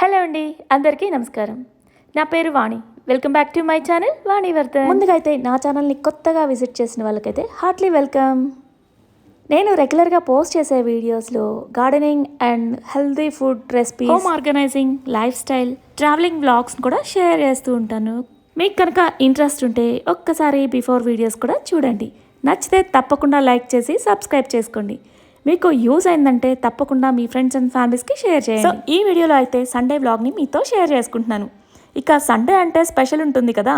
Hello అండి అందరికీ నమస్కారం. నా పేరు Vani. Welcome back to my channel Vani Vardhan. ముందుగా అయితే నా ఛానల్ని కొత్తగా విజిట్ చేసిన వాళ్ళకైతే హార్ట్లీ వెల్కమ్. నేను రెగ్యులర్గా పోస్ట్ చేసే వీడియోస్లో gardening and healthy food recipe home organising lifestyle travelling blogs కూడా షేర్ చేస్తూ ఉంటాను. మీకు కనుక ఇంట్రెస్ట్ ఉంటే ఒక్కసారి బిఫోర్ వీడియోస్ కూడా చూడండి. నచ్చితే తప్పకుండా లైక్ చేసి సబ్స్క్రైబ్ చేసుకోండి. మీకు యూజ్ అయిందంటే తప్పకుండా మీ ఫ్రెండ్స్ అండ్ ఫ్యామిలీస్కి షేర్ చేయండి. సో ఈ వీడియోలో అయితే సండే వ్లాగ్ని మీతో షేర్ చేసుకుంటున్నాను. ఇక సండే అంటే స్పెషల్ ఉంటుంది కదా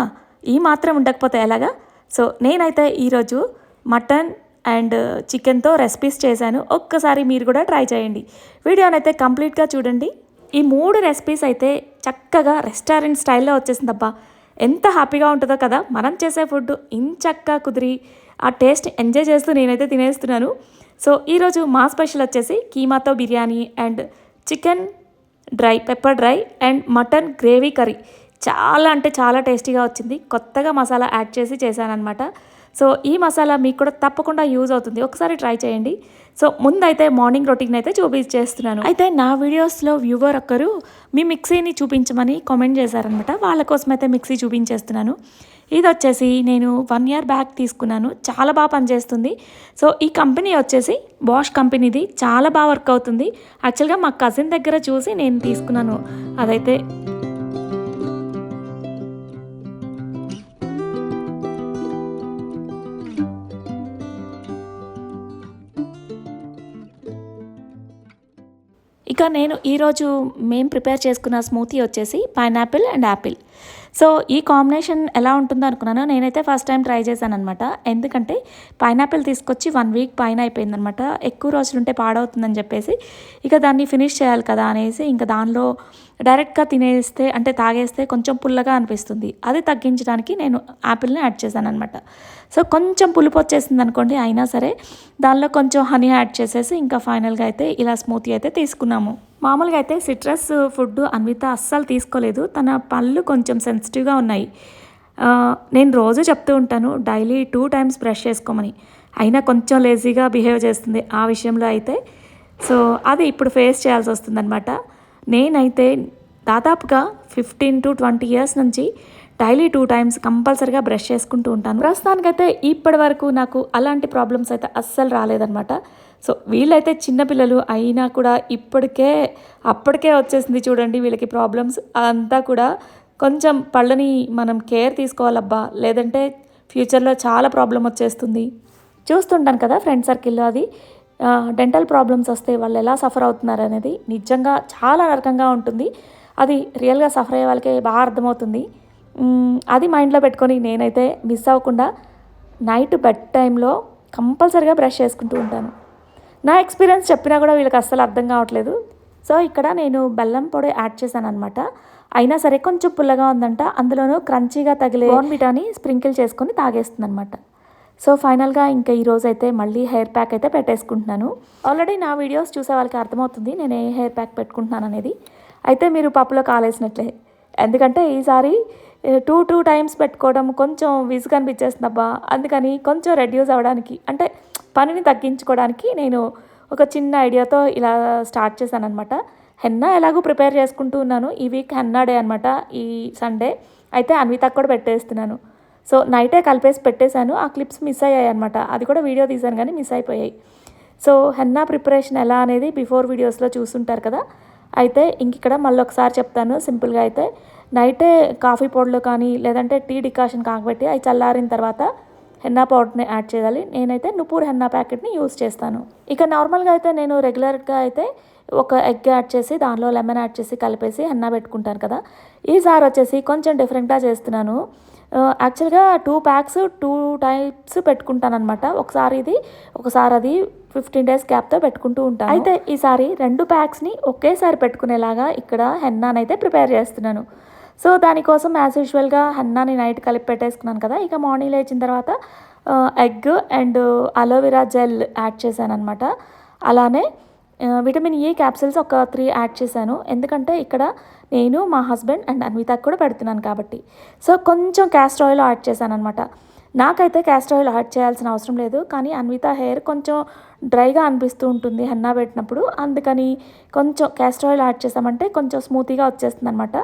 ఈ మాత్రం ఉండకపోతే ఎలాగా? సో నేనైతే ఈరోజు మటన్ అండ్ చికెన్తో రెసిపీస్ చేశాను. ఒక్కసారి మీరు కూడా ట్రై చేయండి. వీడియోనైతే కంప్లీట్గా చూడండి. ఈ మూడు రెసిపీస్ అయితే చక్కగా రెస్టారెంట్ స్టైల్లో వచ్చేసిందబ్బా ఎంత హ్యాపీగా ఉంటుందో కదా మనం చేసే ఫుడ్ ఇంచక్క కుదిరి ఆ టేస్ట్ ఎంజాయ్ చేస్తూ నేనైతే తినేస్తున్నాను. సో ఈరోజు మా స్పెషల్ వచ్చేసి కీమాతో biryani and chicken dry pepper dry and mutton gravy curry. చాలా అంటే చాలా టేస్టీగా వచ్చింది. కొత్తగా మసాలా యాడ్ చేసి చేశానమాట సో ఈ మసాలా మీకు కూడా తప్పకుండా యూజ్ అవుతుంది. ఒకసారి ట్రై చేయండి. సో ముందైతే మార్నింగ్ రొటీన్ అయితే చూపించేస్తున్నాను అయితే నా వీడియోస్లో వ్యూవర్ ఒక్కరు మీ మిక్సీని చూపించమని కామెంట్ చేశారనమాట వాళ్ళ కోసం అయితే మిక్సీ చూపించేస్తున్నాను. ఇది వచ్చేసి నేను వన్ ఇయర్ బ్యాక్ తీసుకున్నాను. చాలా బాగా పనిచేస్తుంది. సో ఈ కంపెనీ వచ్చేసి బాష్ కంపెనీది చాలా బాగా వర్క్ అవుతుంది. యాక్చువల్గా మా కజిన్ దగ్గర చూసి నేను తీసుకున్నాను. అదైతే ఇక నేను ఈరోజు మేము ప్రిపేర్ చేసుకున్న స్మూతీ వచ్చేసి పైనాపిల్ అండ్ యాపిల్. సో ఈ కాంబినేషన్ ఎలా ఉంటుందో అనుకున్నాను. నేనైతే ఫస్ట్ టైం ట్రై చేశాను అనమాట ఎందుకంటే పైనాపిల్ తీసుకొచ్చి వన్ వీక్ పైన అయిపోయిందనమాట ఎక్కువ రోజులు ఉంటే పాడవుతుందని చెప్పేసి ఇక దాన్ని ఫినిష్ చేయాలి కదా అనేసి ఇంకా దానిలో డైరెక్ట్గా తినేస్తే అంటే తాగేస్తే కొంచెం పుల్లగా అనిపిస్తుంది. అది తగ్గించడానికి నేను యాపిల్ని యాడ్ చేశాను అనమాట సో కొంచెం పులుపు వచ్చేసింది అనుకోండి అయినా సరే దానిలో కొంచెం హనీ యాడ్ చేసేసి ఇంకా ఫైనల్గా అయితే ఇలా స్మూతీ అయితే తీసుకున్నాము. మామూలుగా అయితే సిట్రస్ ఫుడ్ అన్విత అస్సలు తీసుకోలేదు. తన పళ్ళు కొంచెం సెన్సిటివ్గా ఉన్నాయి. నేను రోజు చెప్తూ ఉంటాను డైలీ టూ టైమ్స్ బ్రష్ చేసుకోమని. అయినా కొంచెం లేజీగా బిహేవ్ చేస్తుంది ఆ విషయంలో అయితే. సో అది ఇప్పుడు ఫేస్ చేయాల్సి వస్తుందన్నమాట. నేనైతే దాదాపుగా ఫిఫ్టీన్ టు ట్వంటీ ఇయర్స్ నుంచి డైలీ టూ టైమ్స్ కంపల్సరిగా బ్రష్ చేసుకుంటూ ఉంటాను. ప్రస్తుతానికైతే ఇప్పటి వరకు నాకు అలాంటి ప్రాబ్లమ్స్ అయితే అస్సలు రాలేదన్నమాట. సో వీళ్ళైతే చిన్నపిల్లలు అయినా కూడా ఇప్పటికే అప్పటికే వచ్చేసింది చూడండి వీళ్ళకి ప్రాబ్లమ్స్ అంతా కూడా కొంచెం పళ్ళని మనం కేర్ తీసుకోవాలబ్బా. లేదంటే ఫ్యూచర్లో చాలా ప్రాబ్లం వచ్చేస్తుంది. చూస్తుంటాను కదా ఫ్రెండ్ సర్కిల్లో అది. డెంటల్ ప్రాబ్లమ్స్ వస్తే వాళ్ళు ఎలా సఫర్ అవుతున్నారు అనేది నిజంగా చాలా నరకంగా ఉంటుంది. అది రియల్గా సఫర్ అయ్యే వాళ్ళకే బాగా అర్థమవుతుంది. అది మైండ్లో పెట్టుకొని నేనైతే మిస్ అవ్వకుండా నైట్ బెడ్ టైంలో కంపల్సరిగా బ్రష్ చేసుకుంటూ ఉంటాను. నా ఎక్స్పీరియన్స్ చెప్పినా కూడా వీళ్ళకి అస్సలు అర్థం కావట్లేదు. సో ఇక్కడ నేను బెల్లం పొడి యాడ్ చేశాను అనమాట అయినా సరే కొంచెం పుల్లగా ఉందంట. అందులోనూ క్రంచీగా తగిలే బోన్విటాని స్ప్రింకిల్ చేసుకొని తాగేస్తుంది అనమాట సో ఫైనల్గా ఇంకా ఈరోజు అయితే మళ్ళీ హెయిర్ ప్యాక్ అయితే పెట్టేసుకుంటున్నాను. ఆల్రెడీ నా వీడియోస్ చూసే వాళ్ళకి అర్థమవుతుంది. నేను ఏ హెయిర్ ప్యాక్ పెట్టుకుంటున్నాను అనేది. అయితే మీరు పప్పులో కాలేసినట్లే. ఎందుకంటే ఈసారి టూ టూ టైమ్స్ పెట్టుకోవడం కొంచెం విసుగు అనిపించేస్తుందబ్బా అందుకని కొంచెం రెడ్యూస్ అవ్వడానికి. అంటే పనిని తగ్గించుకోవడానికి నేను ఒక చిన్న ఐడియాతో ఇలా స్టార్ట్ చేశాను అనమాట హెన్నా ఎలాగో ప్రిపేర్ చేసుకుంటూ ఉన్నాను. ఈ వీక్ హెన్నా డే అనమాట ఈ సండే అయితే అన్వితకు కూడా పెట్టేస్తున్నాను. సో నైటే కలిపేసి పెట్టేశాను. ఆ క్లిప్స్ మిస్ అయ్యాయి అనమాట అది కూడా వీడియో తీశాను కానీ మిస్ అయిపోయాయి. సో హెన్నా ప్రిపరేషన్ ఎలా అనేది బిఫోర్ వీడియోస్లో చూసుంటారు కదా. అయితే ఇంక ఇక్కడ మళ్ళీ ఒకసారి చెప్తాను. సింపుల్గా అయితే నైటే కాఫీ పౌడర్లో కానీ లేదంటే టీ డికాషన్ కాకబెట్టి అవి చల్లారిన తర్వాత హెన్నా పౌడర్ని యాడ్ చేయాలి. నేనైతే నుపూర్ హెన్నా ప్యాకెట్ని యూస్ చేస్తాను. ఇక నార్మల్గా అయితే నేను రెగ్యులర్గా అయితే ఒక ఎగ్ యాడ్ చేసి దానిలో లెమన్ యాడ్ చేసి కలిపేసి హెన్నా పెట్టుకుంటాను కదా. ఈసారి వచ్చేసి కొంచెం డిఫరెంట్గా చేస్తున్నాను. యాక్చువల్గా టూ ప్యాక్స్ టూ టైప్స్ పెట్టుకుంటాను అనమాట ఒకసారి ఇది ఒకసారి అది ఫిఫ్టీన్ డేస్ గ్యాప్తో పెట్టుకుంటూ ఉంటాను. అయితే ఈసారి రెండు ప్యాక్స్ని ఒకేసారి పెట్టుకునేలాగా ఇక్కడ హెన్నానైతే ప్రిపేర్ చేస్తున్నాను. సో దానికోసం యాజ్ యూజువల్గా హన్నాని నైట్ కలిపి పెట్టేసుకున్నాను కదా ఇక మార్నింగ్ లేచిన తర్వాత egg and aloe vera gel add చేశాను అనమాట అలానే విటమిన్ ఏ క్యాప్సిల్స్ ఒక త్రీ యాడ్ చేశాను. ఎందుకంటే ఇక్కడ నేను మా హస్బెండ్ అండ్ అన్వితకు కూడా పెడుతున్నాను కాబట్టి. సో కొంచెం క్యాస్టర్ ఆయిల్ యాడ్ చేశాను అనమాట నాకైతే క్యాస్టర్ ఆయిల్ యాడ్ చేయాల్సిన అవసరం లేదు కానీ అన్విత హెయిర్ కొంచెం డ్రైగా అనిపిస్తూ ఉంటుంది హెన్నా పెట్టినప్పుడు. అందుకని కొంచెం క్యాస్టర్ ఆయిల్ యాడ్ చేసామంటే కొంచెం స్మూతీగా వచ్చేస్తుంది అనమాట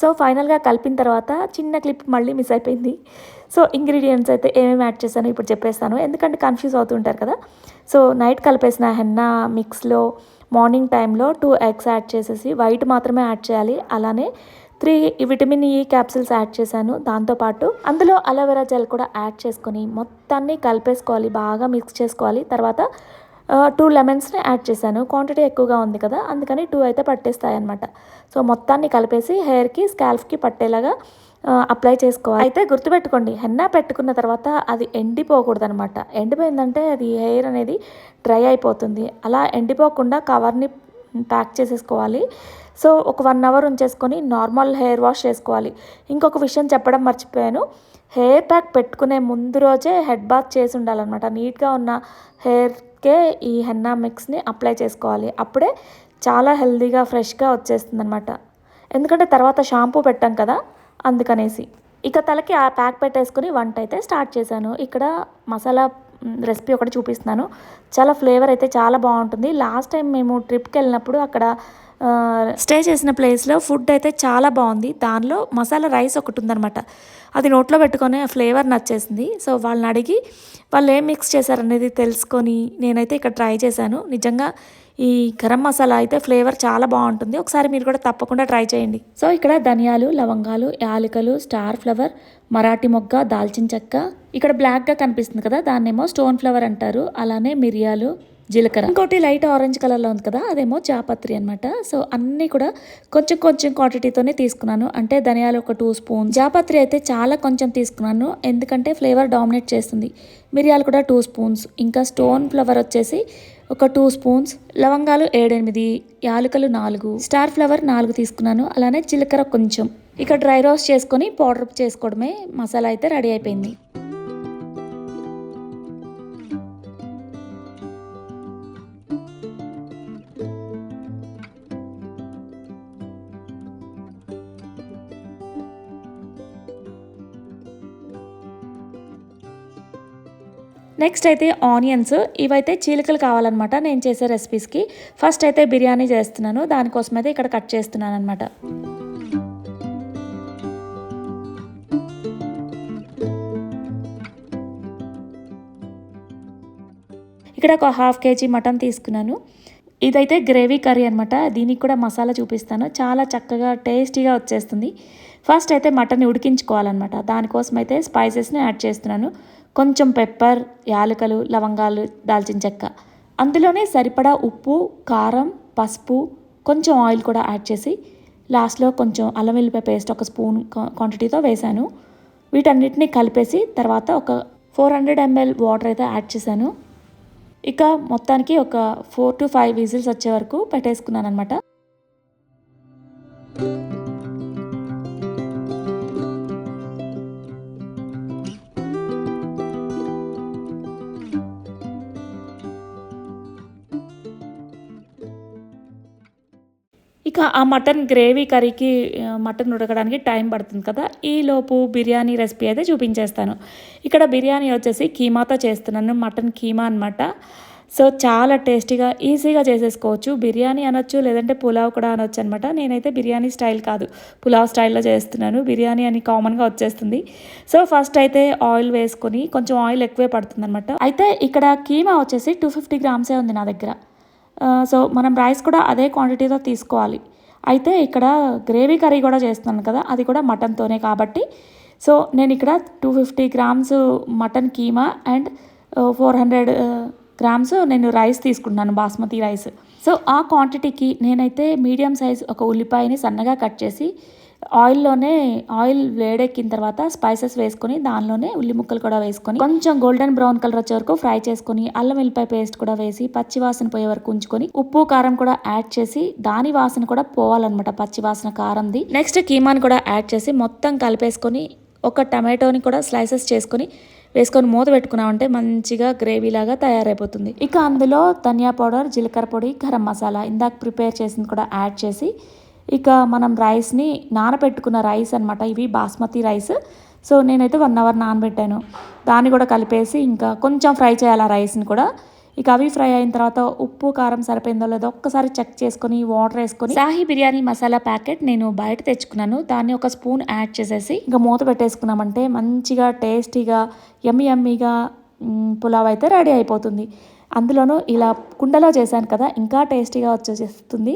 సో ఫైనల్గా కలిపిన తర్వాత చిన్న క్లిప్ మళ్ళీ మిస్ అయిపోయింది. సో ఇంగ్రీడియంట్స్ అయితే ఏమేమి యాడ్ చేశానో ఇప్పుడు చెప్పేస్తాను. ఎందుకంటే కన్ఫ్యూజ్ అవుతుంటారు కదా. సో నైట్ కలిపేసిన హెన్నా మిక్స్లో మార్నింగ్ టైంలో టూ ఎగ్స్ యాడ్ చేసేసి వైట్ మాత్రమే యాడ్ చేయాలి. అలానే three vitamin E capsules add చేశాను. దాంతోపాటు అందులో అలోవెరా జెల్ కూడా యాడ్ చేసుకొని మొత్తాన్ని కలిపేసుకోవాలి. బాగా మిక్స్ చేసుకోవాలి. తర్వాత టూ లెమన్స్ని యాడ్ చేశాను. క్వాంటిటీ ఎక్కువగా ఉంది కదా అందుకని టూ అయితే పట్టేస్తాయి అనమాట సో మొత్తాన్ని కలిపేసి హెయిర్కి స్కాల్ఫ్కి పట్టేలాగా అప్లై చేసుకోవాలి. అయితే గుర్తుపెట్టుకోండి హెన్నా పెట్టుకున్న తర్వాత అది ఎండిపోకూడదు అనమాట ఎండిపోయిందంటే అది హెయిర్ అనేది డ్రై అయిపోతుంది. అలా ఎండిపోకుండా కవర్ని ప్యాక్ చేసేసుకోవాలి. సో ఒక వన్ అవర్ ఉంచేసుకొని నార్మల్ హెయిర్ వాష్ చేసుకోవాలి. ఇంకొక విషయం చెప్పడం మర్చిపోయాను. హెయిర్ ప్యాక్ పెట్టుకునే ముందు రోజే హెడ్ బాత్ చేసి ఉండాలన్నమాట. నీట్గా ఉన్న హెయిర్ కే ఈ హెన్నా మిక్స్ని అప్లై చేసుకోవాలి. అప్పుడే చాలా హెల్దీగా ఫ్రెష్గా వచ్చేస్తుంది అనమాట ఎందుకంటే తర్వాత షాంపూ పెట్టాం కదా అందుకనేసి. ఇక తలకి ఆ ప్యాక్ పెట్టేసుకుని వంట అయితే స్టార్ట్ చేశాను. ఇక్కడ మసాలా రెసిపీ ఒకటి చూపిస్తున్నాను. చాలా ఫ్లేవర్ అయితే చాలా బాగుంటుంది. లాస్ట్ టైం మేము ట్రిప్కి వెళ్ళినప్పుడు అక్కడ స్టే చేసిన ప్లేస్లో ఫుడ్ అయితే చాలా బాగుంది. దానిలో మసాలా రైస్ ఒకటి ఉందనమాట అది నోట్లో పెట్టుకొని ఆ ఫ్లేవర్ నచ్చేసింది. సో వాళ్ళని అడిగి వాళ్ళు ఏం మిక్స్ చేశారనేది తెలుసుకొని నేనైతే ఇక్కడ ట్రై చేశాను. నిజంగా ఈ గరం మసాలా అయితే ఫ్లేవర్ చాలా బాగుంటుంది. ఒకసారి మీరు కూడా తప్పకుండా ట్రై చేయండి. సో ఇక్కడ ధనియాలు లవంగాలు యాలకలు స్టార్ ఫ్లవర్ మరాఠీ మొగ్గ దాల్చిన చెక్క ఇక్కడ బ్లాక్గా కనిపిస్తుంది కదా దాన్నేమో స్టోన్ ఫ్లవర్ అంటారు. అలానే మిరియాలు జీలకర్ర. ఇంకోటి లైట్ ఆరెంజ్ కలర్లో ఉంది కదా అదేమో జాపత్రి అనమాట సో అన్నీ కూడా కొంచెం కొంచెం క్వాంటిటీతోనే తీసుకున్నాను. అంటే ధనియాలు ఒక టూ స్పూన్ జాపత్రి అయితే చాలా కొంచెం తీసుకున్నాను. ఎందుకంటే ఫ్లేవర్ డామినేట్ చేస్తుంది. మిరియాలు కూడా టూ స్పూన్స్ ఇంకా స్టోన్ ఫ్లవర్ వచ్చేసి ఒక టూ స్పూన్స్ లవంగాలు ఏడెనిమిది యాలకులు నాలుగు. స్టార్ ఫ్లవర్ నాలుగు తీసుకున్నాను. అలానే జీలకర్ర కొంచెం. ఇక డ్రై రోస్ట్ చేసుకొని పౌడర్ చేసుకోవడమే మసాలా అయితే రెడీ అయిపోయింది. నెక్స్ట్ అయితే ఆనియన్స్. ఇవైతే చీలికలు కావాలన్నమాట నేను చేసే రెసిపీస్కి. ఫస్ట్ అయితే బిర్యానీ చేస్తున్నాను. దానికోసం అయితే ఇక్కడ కట్ చేస్తున్నాను అనమాట ఇక్కడ ఒక హాఫ్ కేజీ మటన్ తీసుకున్నాను. ఇదైతే గ్రేవీ కర్రీ అనమాట దీనికి కూడా మసాలా చూపిస్తాను. చాలా చక్కగా టేస్టీగా వచ్చేస్తుంది. ఫస్ట్ అయితే మటన్ ఉడికించుకోవాలన్నమాట. దానికోసం అయితే స్పైసెస్ని యాడ్ చేస్తున్నాను. కొంచెం పెప్పర్ యాలకలు లవంగాలు దాల్చిన చెక్క. అందులోనే సరిపడా ఉప్పు కారం పసుపు కొంచెం ఆయిల్ కూడా యాడ్ చేసి లాస్ట్లో కొంచెం అల్లం వెల్లిపాయ పేస్ట్ ఒక స్పూన్ క్వాంటిటీతో వేశాను. వీటన్నిటిని కలిపేసి తర్వాత ఒక ఫోర్ హండ్రెడ్ ఎంఎల్ వాటర్ అయితే యాడ్ చేశాను. ఇక మొత్తానికి ఒక ఫోర్ టు ఫైవ్ విజిల్స్ వచ్చే వరకు పెట్టేసుకున్నాను అనమాట ఇంకా ఆ మటన్ గ్రేవీ కర్రీకి మటన్ ఉడకడానికి టైం పడుతుంది కదా. ఈలోపు బిర్యానీ రెసిపీ అయితే చూపించేస్తాను. ఇక్కడ బిర్యానీ వచ్చేసి కీమాతో చేస్తున్నాను మటన్ కీమా అనమాట సో చాలా టేస్టీగా ఈజీగా చేసేసుకోవచ్చు. బిర్యానీ అనొచ్చు లేదంటే పులావ్ కూడా అనొచ్చు అనమాట నేనైతే బిర్యానీ స్టైల్ కాదు పులావ్ స్టైల్లో చేస్తున్నాను. బిర్యానీ అని కామన్గా వచ్చేస్తుంది. సో ఫస్ట్ అయితే ఆయిల్ వేసుకొని కొంచెం ఆయిల్ ఎక్కువే పడుతుంది అయితే ఇక్కడ కీమా వచ్చేసి టూ ఫిఫ్టీ గ్రామ్సే ఉంది నా దగ్గర. సో మనం రైస్ కూడా అదే క్వాంటిటీతో తీసుకోవాలి. అయితే ఇక్కడ గ్రేవీ కర్రీ కూడా చేస్తున్నాను కదా అది కూడా మటన్తోనే కాబట్టి. సో నేను ఇక్కడ two fifty grams mutton keema and four hundred grams నేను రైస్ తీసుకుంటున్నాను బాస్మతి రైస్. సో ఆ క్వాంటిటీకి నేనైతే మీడియం సైజ్ ఒక ఉల్లిపాయని సన్నగా కట్ చేసి ఆయిల్లోనే ఆయిల్ వేడెక్కిన తర్వాత స్పైసెస్ వేసుకొని దానిలోనే ఉల్లి ముక్కలు కూడా వేసుకొని కొంచెం గోల్డెన్ బ్రౌన్ కలర్ వచ్చే వరకు ఫ్రై చేసుకొని అల్లం వెల్లిపాయ పేస్ట్ కూడా వేసి పచ్చి వాసన పోయే వరకు ఉంచుకొని ఉప్పు కారం కూడా యాడ్ చేసి దాని వాసన కూడా పోవాలన్నమాట పచ్చి వాసన కారంది. నెక్స్ట్ కీమాని కూడా యాడ్ చేసి మొత్తం కలిపేసుకొని ఒక టమాటోని కూడా స్లైసెస్ చేసుకొని వేసుకొని మూత పెట్టుకున్నామంటే మంచిగా గ్రేవీ లాగా తయారైపోతుంది. ఇక అందులో ధనియా పౌడర్ జీలకర్ర పొడి గరం మసాలా ఇందాక ప్రిపేర్ చేసింది కూడా యాడ్ చేసి ఇక మనం రైస్ని నానబెట్టుకున్న రైస్ అనమాట ఇవి బాస్మతి రైస్. సో నేనైతే వన్ అవర్ నానబెట్టాను. దాన్ని కూడా కలిపేసి ఇంకా కొంచెం ఫ్రై చేయాలి ఆ రైస్ని కూడా. ఇక అవి ఫ్రై అయిన తర్వాత ఉప్పు కారం సరిపోయిందో లేదో ఒక్కసారి చెక్ చేసుకొని వాటర్ వేసుకొని. సాహీ బిర్యానీ మసాలా ప్యాకెట్ నేను బయట తెచ్చుకున్నాను. దాన్ని ఒక స్పూన్ యాడ్ చేసేసి. ఇంకా మూత పెట్టేసుకున్నామంటే మంచిగా టేస్టీగా యమ్మి యమ్మీగా మ్, పులావ్ అయితే రెడీ అయిపోతుంది. అందులోనూ ఇలా కుండలో చేశాను కదా ఇంకా టేస్టీగా వచ్చేస్తుంది.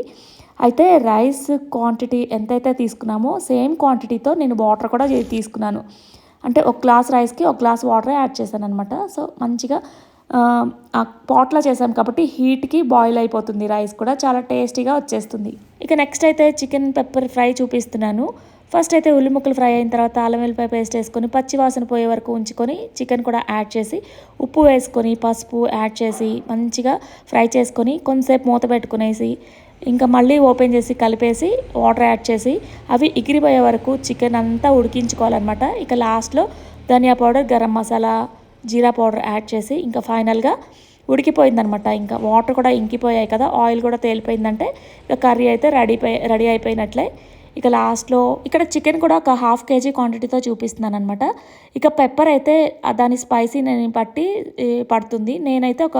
అయితే రైస్ క్వాంటిటీ ఎంతైతే తీసుకున్నామో సేమ్ క్వాంటిటీతో నేను వాటర్ కూడా తీసుకున్నాను. అంటే ఒక గ్లాస్ రైస్కి ఒక గ్లాస్ వాటర్ యాడ్ చేశాను అనమాట సో మంచిగా ఆ, పాట్లో చేసాం కాబట్టి హీట్కి బాయిల్ అయిపోతుంది రైస్ కూడా. చాలా టేస్టీగా వచ్చేస్తుంది. ఇక నెక్స్ట్ అయితే చికెన్ పెప్పర్ ఫ్రై చూపిస్తున్నాను. ఫస్ట్ అయితే ఉల్లి ముక్కలు ఫ్రై అయిన తర్వాత అల్లం వెల్లిపాయ పేస్ట్ వేసుకొని పచ్చి వాసన పోయే వరకు ఉంచుకొని చికెన్ కూడా యాడ్ చేసి ఉప్పు వేసుకొని పసుపు యాడ్ చేసి మంచిగా ఫ్రై చేసుకొని కొంతసేపు మూత పెట్టుకునేసి ఇంకా మళ్ళీ ఓపెన్ చేసి కలిపేసి వాటర్ యాడ్ చేసి అవి ఎగిరిపోయే వరకు చికెన్ అంతా ఉడికించుకోవాలన్నమాట. ఇక లాస్ట్లో ధనియా పౌడర్ గరం మసాలా జీరా పౌడర్ యాడ్ చేసి ఇంకా ఫైనల్గా ఉడికిపోయిందనమాట ఇంకా వాటర్ కూడా ఇంకిపోయాయి కదా ఆయిల్ కూడా తేలిపోయిందంటే ఇక కర్రీ అయితే రెడీ రెడీ అయిపోయినట్లే. ఇక లాస్ట్లో ఇక్కడ చికెన్ కూడా ఒక హాఫ్ కేజీ క్వాంటిటీతో చూపిస్తున్నాను అనమాట ఇక పెప్పర్ అయితే దాని స్పైసీ నేను బట్టి పడుతుంది. నేనైతే ఒక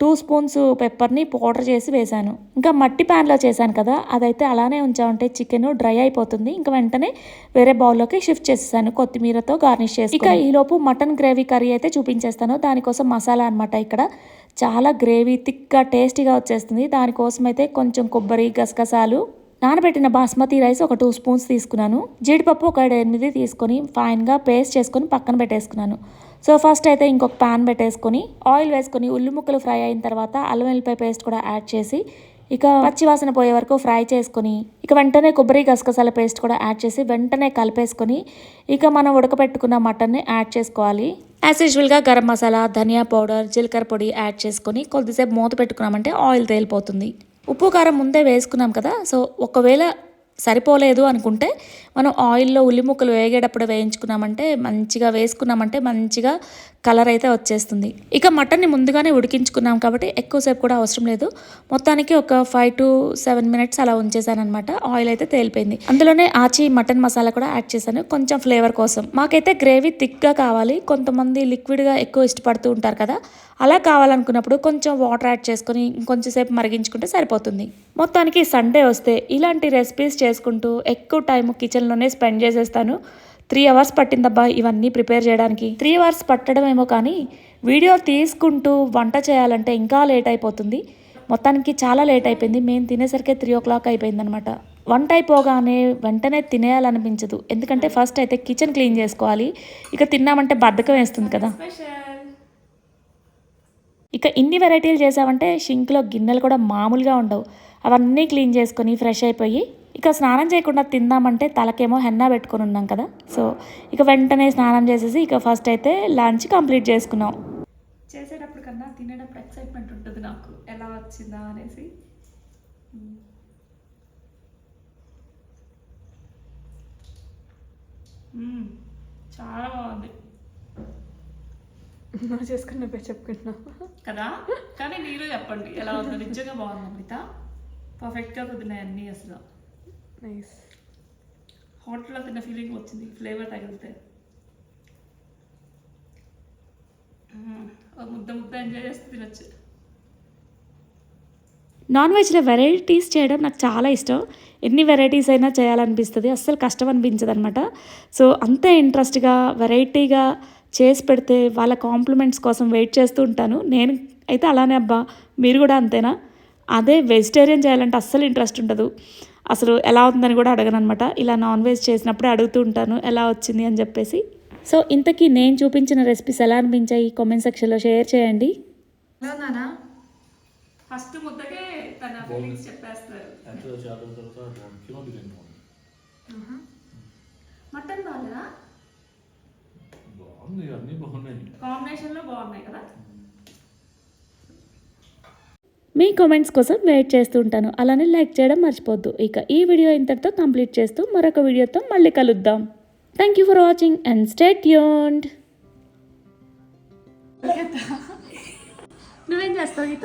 టూ స్పూన్స్ పెప్పర్ని పౌడర్ చేసి వేశాను. ఇంకా మట్టి ప్యాన్లో చేశాను కదా అదైతే అలానే ఉంచామంటే చికెన్ డ్రై అయిపోతుంది. ఇంకా వెంటనే వేరే బౌల్లోకి షిఫ్ట్ చేసేసాను కొత్తిమీరతో గార్నిష్ చేసి ఇక ఈలోపు మటన్ గ్రేవీ కర్రీ అయితే చూపించేస్తాను. దానికోసం మసాలా అనమాట ఇక్కడ. చాలా గ్రేవీ థిక్గా టేస్టీగా వచ్చేస్తుంది. దానికోసం అయితే కొంచెం కొబ్బరి గసగసాలు నానబెట్టిన బాస్మతి రైస్ ఒక టూ స్పూన్స్ తీసుకున్నాను. జీడిపప్పు ఒక ఎనిమిది తీసుకొని ఫైన్గా పేస్ట్ చేసుకొని పక్కన పెట్టేసుకున్నాను. సో ఫస్ట్ అయితే ఇంకొక పాన్ పెట్టేసుకొని ఆయిల్ వేసుకొని ఉల్లి ముక్కలు ఫ్రై అయిన తర్వాత అల్లం వెల్లిపాయ పేస్ట్ కూడా యాడ్ చేసి ఇక పచ్చి వాసన పోయే వరకు ఫ్రై చేసుకొని ఇక వెంటనే కొబ్బరి గసగసాల పేస్ట్ కూడా యాడ్ చేసి వెంటనే కలిపేసుకొని ఇక మనం ఉడకపెట్టుకున్న మటన్ని యాడ్ చేసుకోవాలి. యాజ్ యూజువల్గా గరం మసాలా ధనియా పౌడర్ జీలకర్ర పొడి యాడ్ చేసుకొని కొద్దిసేపు మూత పెట్టుకున్నామంటే ఆయిల్ తేలిపోతుంది. ఉప్పు కారం ముందే వేసుకున్నాం కదా సో ఒకవేళ సరిపోలేదు అనుకుంటే మనం ఆయిల్లో ఉల్లి ముక్కలు వేగేటప్పుడు వేయించుకున్నామంటే మంచిగా వేసుకున్నామంటే మంచిగా కలర్ అయితే వచ్చేస్తుంది. ఇక మటన్ని ముందుగానే ఉడికించుకున్నాం కాబట్టి ఎక్కువసేపు కూడా అవసరం లేదు. మొత్తానికి ఒక ఫైవ్ టు సెవెన్ మినిట్స్ అలా ఉంచేసాను అనమాట ఆయిల్ అయితే తేలిపోయింది. అందులోనే ఆచి మటన్ మసాలా కూడా యాడ్ చేశాను. కొంచెం ఫ్లేవర్ కోసం. మాకైతే గ్రేవీ థిక్గా కావాలి. కొంతమంది లిక్విడ్గా ఎక్కువ ఇష్టపడుతూ ఉంటారు కదా. అలా కావాలనుకున్నప్పుడు కొంచెం వాటర్ యాడ్ చేసుకొని ఇంకొంచెంసేపు మరిగించుకుంటే సరిపోతుంది. మొత్తానికి సండే వస్తే ఇలాంటి రెసిపీస్ చేసుకుంటూ ఎక్కువ టైం కిచెన్లోనే స్పెండ్ చేసేస్తాను. త్రీ అవర్స్ పట్టిందబ్బా ఇవన్నీ ప్రిపేర్ చేయడానికి. త్రీ అవర్స్ పట్టడం ఏమో కానీ వీడియో తీసుకుంటూ వంట చేయాలంటే ఇంకా లేట్ అయిపోతుంది. మొత్తానికి చాలా లేట్ అయిపోయింది. మేము తినేసరికి త్రీ ఓ క్లాక్ అయిపోయిందనమాట వంట అయిపోగానే వెంటనే తినేయాలనిపించదు. ఎందుకంటే ఫస్ట్ అయితే కిచెన్ క్లీన్ చేసుకోవాలి. ఇక తిన్నామంటే బద్ధకం వేస్తుంది కదా. ఇక ఇన్ని వెరైటీలు చేసామంటే షింక్లో గిన్నెలు కూడా మామూలుగా ఉండవు. అవన్నీ క్లీన్ చేసుకొని ఫ్రెష్ అయిపోయి ఇక స్నానం చేయకుండా తిందామంటే తలకేమో హెన్నా పెట్టుకొని ఉన్నాం కదా. సో ఇక వెంటనే స్నానం చేసేసి ఇక ఫస్ట్ అయితే లంచ్ కంప్లీట్ చేసుకున్నాం. చేసేటప్పుడు కన్నా తినేటప్పుడు ఎక్సైట్మెంట్ ఉంటుంది నాకు. ఎలా వచ్చిందా అనేసి. చాలా బాగుంది. నువ్వు చేసుకుని నువ్వే చెప్పుకుంటున్నావు. కదా? కానీ మీరు చెప్పండి. ఎలా ఉందో. నిజంగా బాగుంది అమృత? పర్ఫెక్ట్గా కుదిరినాయి అన్నీ అసలు. నైస్ హోటల్లో తిన్న ఫీలింగ్ వచ్చింది. ఫ్లేవర్ తగిలితే. ముద్ద ముద్ద ఎంజాయ్ చేస్తూ తినొచ్చు. నాన్ వెజ్లో వెరైటీస్ చేయడం నాకు చాలా ఇష్టం. ఎన్ని వెరైటీస్ అయినా చేయాలనిపిస్తుంది. అస్సలు కష్టం అనిపించదు అనమాట సో అంతే ఇంట్రెస్ట్గా వెరైటీగా చేసి పెడితే వాళ్ళ కాంప్లిమెంట్స్ కోసం వెయిట్ చేస్తూ ఉంటాను. నేను అయితే అలానే అబ్బా మీరు కూడా అంతేనా? అదే వెజిటేరియన్ చేయాలంటే అస్సలు ఇంట్రెస్ట్ ఉండదు. అసలు ఎలా ఉందని కూడా అడగను అనమాట ఇలా నాన్ వెజ్ చేసినప్పుడే అడుగుతూ ఉంటాను ఎలా వచ్చింది అని చెప్పేసి. సో ఇంతకీ నేను చూపించిన రెసిపీస్ ఎలా అనిపించాయి? కామెంట్ సెక్షన్లో షేర్ చేయండి. ఎలా నానా. ఫస్ట్ ముద్దకే తన ఫీలింగ్స్ చెప్పేస్తారు. మటన్ బాగాలేదా బాగుంది అన్నీ బాగున్నాయి. కాంబినేషన్లో బాగున్నాయి కదా? మీ కామెంట్స్ కోసం వెయిట్ చేస్తూ ఉంటాను. అలానే లైక్ చేయడం మర్చిపోద్దు ఇక ఈ వీడియో ఇంతటితో కంప్లీట్ చేస్తూ మరొక వీడియోతో మళ్ళీ కలుద్దాం. Thank you for watching and stay tuned నువ్వేం చేస్తావు గీత?